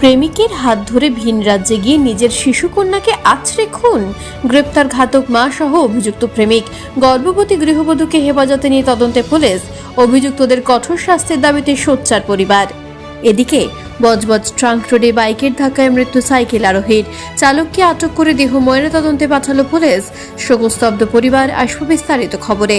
প্রেমিকের হাত ধরে ভিন রাজ্যে গিয়ে নিজের শিশুকন্যাকে আছড়ে খুন। গ্রেপ্তার ঘাতক মা সহ অভিযুক্ত প্রেমিক। গর্ভবতী গৃহবধূকে হেফাজতে নিয়ে তদন্তে পুলিশ। অভিযুক্তদের কঠোর শাস্তির দাবিতে সোচ্চার পরিবার। এদিকে, বজবজ ট্রাঙ্ক রোডে বাইকের ধাক্কায় মৃত্যু সাইকেল আরোহীর। চালককে আটক করে দেহ ময়নাতদন্তে পাঠালো পুলিশ। শোকস্তব্ধ পরিবার, আসবে বিস্তারিত খবরে।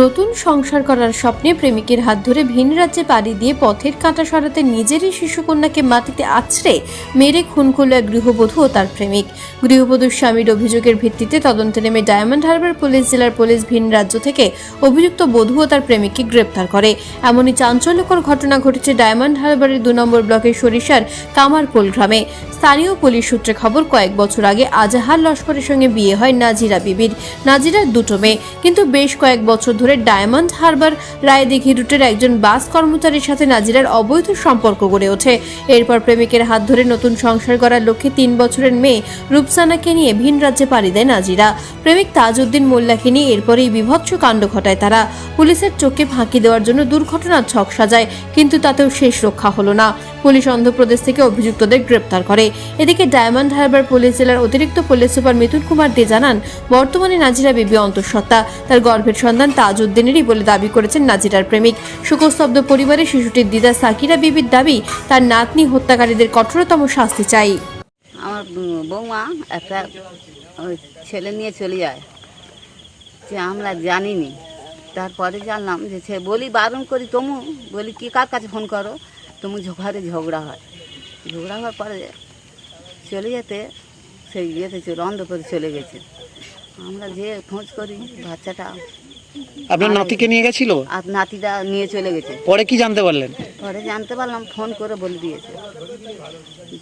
নতুন সংসার করার স্বপ্নে প্রেমিকের হাত ধরে ভিন রাজ্যে পাড়ি দিয়ে পথের কাঁটা সরাতে নিজেরই শিশুকন্যাকে মাটিতে আছড়ে মেরে খুন করল এক গৃহবধূ ও তার প্রেমিক। গৃহবধূর স্বামীর অভিযোগের ভিত্তিতে তদন্তে নেমে ডায়মন্ড হারবার পুলিশ জেলার পুলিশ ভিন রাজ্য থেকে অভিযুক্ত বধূ ও তার প্রেমিককে গ্রেপ্তার করে। এমনই চাঞ্চল্যকর ঘটনা ঘটেছে ডায়মন্ড হারবারের দু নম্বর ব্লকের সরিষার কামারপোল গ্রামে। স্থানীয় পুলিশ সূত্রে খবর, কয়েক বছর আগে আজাহার লস্করের সঙ্গে বিয়ে হয় নাজিরা বিবির। নাজিরার দুটো মেয়ে। কিন্তু বেশ কয়েক বছর ধরে ডায়মন্ড হারবার রায়দিঘি রুটের একজন বাস কর্মচারীর সাথে নাজিরার অবৈধ সম্পর্ক গড়ে ওঠে। এরপর প্রেমিকের হাত ধরে নতুন সংসার করার লক্ষ্যে তিন বছরের মেয়ে রূপসানাকে নিয়ে ভিন রাজ্যে পাড়ি দেয় নাজিরা। প্রেমিক তাজউদ্দিন মোল্লাকে নিয়ে এরপরেই বিভৎস কাণ্ড ঘটায় তারা। পুলিশের চোখে ফাঁকি দেওয়ার জন্য দুর্ঘটনার ছক সাজায়, কিন্তু তাতেও শেষ রক্ষা হলো না। পুলিশ অন্ধ্রপ্রদেশ থেকে অভিযুক্তদের গ্রেপ্তার করে। এদিকে ডায়মন্ড হারবার পুলিশ জেলার অতিরিক্ত পুলিশ সুপার মিথুন কুমার দে জানান, বর্তমানে নাজিরা বিবি অন্তঃসত্ত্বা। তার গর্ভের সন্তান তাজউদ্দিনেরই বলে দাবি করেছেন নাজিরার প্রেমিক। শোকস্তব্ধ পরিবারে শিশুটির দিদা সাকিরা বিবির দাবি, তার নাতনি হত্যাকারীদের কঠোরতম শাস্তি চাই। আমার বৌমা একটা ছেলে নিয়ে চলে যায়, যে আমরা জানিনি। তারপরে জানলাম যে সে বলি, বারণ করি তমু বলি, কি, কার কাছে ফোন করো? তমু ঘরে ঝগড়া হয়। ঝগড়া হওয়ার পরে চলে যেতে, সেই ইয়েতে চলে অন্ধ্রপ্রদেশ চলে গেছে। আমরা যে খোঁজ করি, বাচ্চাটা আপনার নাতিকে নিয়ে গেছিল? আর নাতিটা নিয়ে চলে গেছে। পরে কি জানতে পারলেন? পরে জানতে পারলাম ফোন করে বলে দিয়েছে।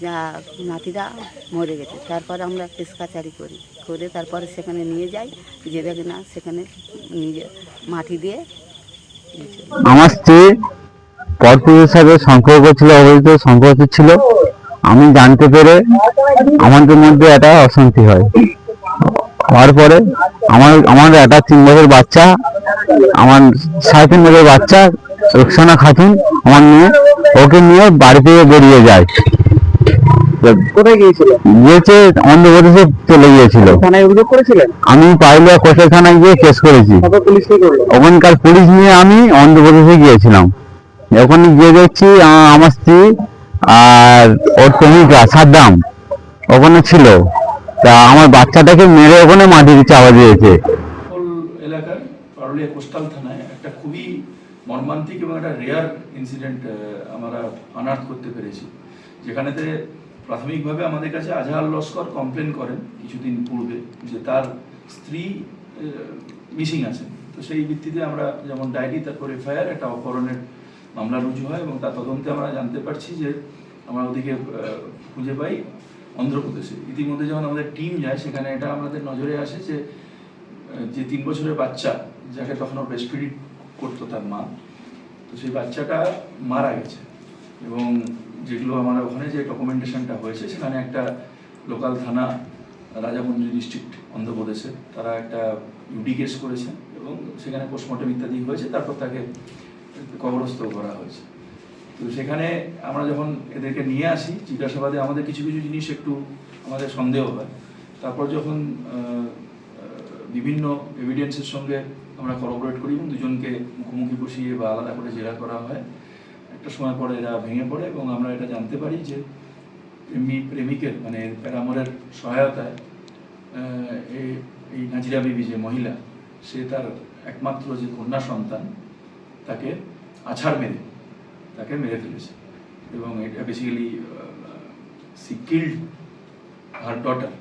যা নাতিরা মরে গেছে। তারপরে আমরা কেসকাচারি করি। করে তারপরে সেখানে নিয়ে যাই। যে দেখে না সেখানে নিজে মাটি দিয়ে। আমার স্ত্রী পরপুরের সাথে সম্পর্ক ছিল অবৈধ সম্পর্ক ছিল। আমি জানতে পেরে আমাদের মধ্যে একটা অশান্তি হয়। হওয়ার পরে আমার আমার একটা তিন বছর বাচ্চা আমার সাড়ে তিন বছর বাচ্চা রোকসানা খাতুন আমার মেয়ে ওকে নিয়ে বাড়ি থেকে বেরিয়ে যায়। কোথায় গিয়েছিল? গিয়েছে অন্ধ্রপ্রদেশে চলে গিয়েছিল। থানায় অভিযোগ করেছিলেন? আমি পাইলুয়া কোষাই থানায় গিয়ে কেস করেছি। ওখানকার পুলিশ নিয়ে আমি অন্ধ্রপ্রদেশে গিয়েছিলাম। ওখানে গিয়ে দেখছি আমার স্ত্রী আর ওর প্রেমিকা সাদ্দাম ওখানে ছিল। তা আমার বাচ্চাটাকে মেরে ওখানে মাটিতে চাপা দিয়েছে এলাকার পারুলিয়া কোস্টাল থানায় একটা খুবই মর্মান্তিক এবং একটা রেয়ার ইনসিডেন্ট আমরা আনার্থ করতে পেরেছি। যেখানেতে প্রাথমিকভাবে আমাদের কাছে আজহার লস্কর কমপ্লেন করেন কিছুদিন পূর্বে যে তার স্ত্রী মিসিং আছেন তো সেই ভিত্তিতে আমরা যেমন ডায়েরি তারপর এফআইআর একটা অপহরণের মামলা রুজু হয় এবং তার তদন্তে আমরা জানতে পারছি যে আমরা ওদিকে খুঁজে পাই অন্ধ্রপ্রদেশে। ইতিমধ্যে যখন আমাদের টিম যায়, সেখানে এটা আমাদের নজরে আসে যে যে তিন বছরের বাচ্চা যাকে তখন ব্রেস্ট ফিডিং করতো তার মা, তো সেই বাচ্চাটা মারা গেছে। এবং যেগুলো আমার ওখানে যে ডকুমেন্টেশনটা হয়েছে, সেখানে একটা লোকাল থানা রাজামঞ্জি ডিস্ট্রিক্ট অন্ধ্রপ্রদেশে, তারা একটা ইউডি কেস করেছে এবং সেখানে পোস্টমর্টম ইত্যাদি হয়েছে, তারপর তাকে কবরস্থ করা হয়েছে। তো সেখানে আমরা যখন এদেরকে নিয়ে আসি, জিজ্ঞাসাবাদে আমাদের কিছু কিছু জিনিস একটু আমাদের সন্দেহ হয়। তারপর যখন বিভিন্ন এভিডেন্সের সঙ্গে আমরা করোবরেট করি এবং দুজনকে মুখোমুখি বসিয়ে বা আলাদা করে জেরা করা হয়, একটা সময় পরে এরা ভেঙে পড়ে এবং আমরা এটা জানতে পারি যে প্রেমী, প্রেমিকের মানে প্যারামোরের সহায়তায় এই নাজিরা বিবি যে মহিলা, সে তার একমাত্র যে কন্যা সন্তান, তাকে আছাড় মেরে তাকে মেরে ফেলেছে। এবং এটা বেসিক্যালি সি হার ডটার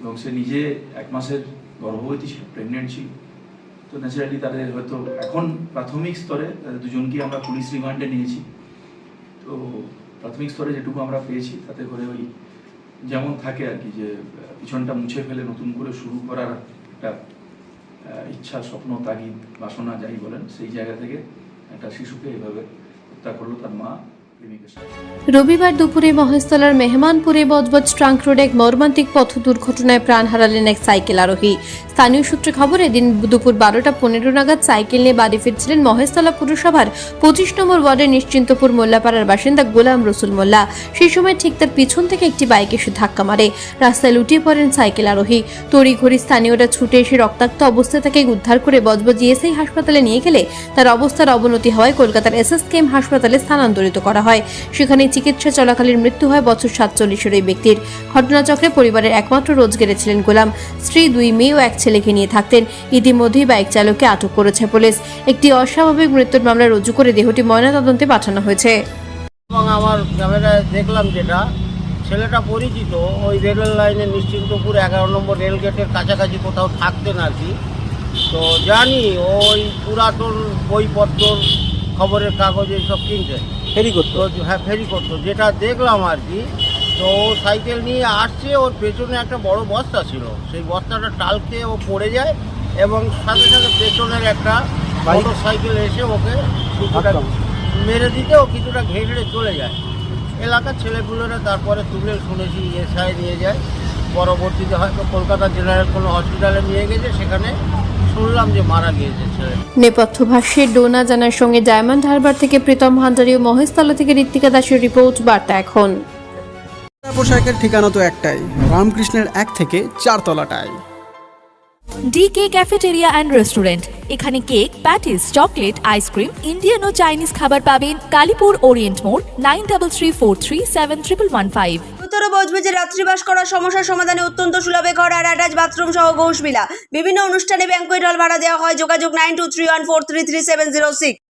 এবং সে নিজে এক মাসের গর্ভবতী ছিল প্রেগনেন্ট ছিল। তো ন্যাচারালি তাদের হয়তো এখন প্রাথমিক স্তরে তাদের দুজনকে আমরা পুলিশ রিমান্ডে নিয়েছি। তো প্রাথমিক স্তরে যেটুকু আমরা পেয়েছি, তাতে করে ওই যেমন থাকে আর কি, যে পিছনটা মুছে ফেলে নতুন করে শুরু করার একটা ইচ্ছা, স্বপ্ন, তাগিদ, বাসনা, যাই বলেন, সেই জায়গা থেকে একটা শিশুকে এভাবে হত্যা করল তার মা প্রেমিকের সাথে রবিবার দুপুরে মহেশতলার মেহমানপুরে বজবজ ট্রাঙ্ক রোডে এক মর্মান্তিক পথ দুর্ঘটনায় প্রাণ হারালেন এক সাইকেল আরোহী। স্থানীয় সূত্রে খবর, এদিন দুপুর বারোটা পনেরো নাগাদ সাইকেল নিয়ে বাড়ি ফিরছিলেন মহেশতলা পুরসভার পঁচিশ নম্বর ওয়ার্ডের নিশ্চিন্তপুর মোল্লাপাড়ার বাসিন্দা গোলাম রসুল মোল্লা। সেই সময় ঠিক তার পিছন থেকে একটি বাইক এসে ধাক্কা মারে। রাস্তায় লুটিয়ে পড়েন সাইকেল আরোহী। তড়িঘড়ি স্থানীয়রা ছুটে এসে রক্তাক্ত অবস্থায় তাকে উদ্ধার করে বজবজ ইএসআই হাসপাতালে নিয়ে গেলে তার অবস্থার অবনতি হওয়ায় কলকাতার এসএসকেএম হাসপাতালে স্থানান্তরিত করা হয়। সেখানে চিকিৎসা চলাকালীন মৃত্যু হয় বছর সাতচল্লিশের ওই ব্যক্তির। ঘটনাচক্রে পরিবারের একমাত্র রোজগেরে ছিলেন গোলাম। স্ত্রী, দুই মেয়ে ও এক ছেলেকে নিয়ে থাকতেন। ইতিমধ্যেই বাইক চালককে আটক করেছে পুলিশ। একটি অস্বাভাবিক মৃত্যুর মামলা রুজু করে দেহটি ময়নাতদন্তে পাঠানো হয়েছে। এবং আমার ক্যামেরায় দেখলাম যেটা, ছেলেটা পরিচিত, ওই রেল লাইনের নিশ্চিন্তপুর এগারো নম্বর রেল গেটের কাছাকাছি কোথাও থাকতেন আর কি। তো জানি, ওই পুরাতন বইপত্র, খবরের কাগজ, এইসব কিনতেন। ফেরি করতো। হ্যাঁ ফেরি করতো। যেটা দেখলাম আর কি তো সাইকেল নিয়ে আসছে ওর পেছনে একটা বড় বস্তা ছিল। সেই বস্তাটা টালকে ও পড়ে যায় এবং সাথে সাথে পেছনের একটা মোটর সাইকেল এসে ওকে কিছুটা মেরে দিতে ও কিছুটা ঘেড়ে চলে যায়। এলাকার ছেলেগুলোরা তারপরে তুলে শুনেছি এসআই নিয়ে যায়। পরবর্তীতে হয়তো কলকাতা জেনারেল কোনো হসপিটালে নিয়ে গেছে সেখানে শুনলাম যে মারা গিয়েছে ছেলে। নেপথ্য ভাষ্যে ডোনা জানার সঙ্গে ডায়মন্ড হারবার থেকে প্রীতম হান্ডারি ও মহেশতলা থেকে ঋত্বিকা দাসের রিপোর্ট বার্তা এখন। পোশাকের ঠিকানা তো একটাই রামকৃষ্ণের এক থেকে চারতলাটায় ডিকে ক্যাফেটেরিয়া অ্যান্ড রেস্টুরেন্ট এখানে cake patties chocolate ice cream Indian ও চাইনিজ খাবার পাবেন কালীপুর ওরিয়েন্ট মোড় nine double three four three seven triple one five উত্তর বজবেজে রাত্রিবাস করার সমস্যার সমাধানে অত্যন্ত সুলভে ঘর আর অ্যাটাচ বাথরুম সহ ঘোষবিলা বিভিন্ন অনুষ্ঠানে ব্যাংকুয়েট হল ভাড়া দেওয়া হয়। যোগাযোগ nine two three one four three three seven zero six.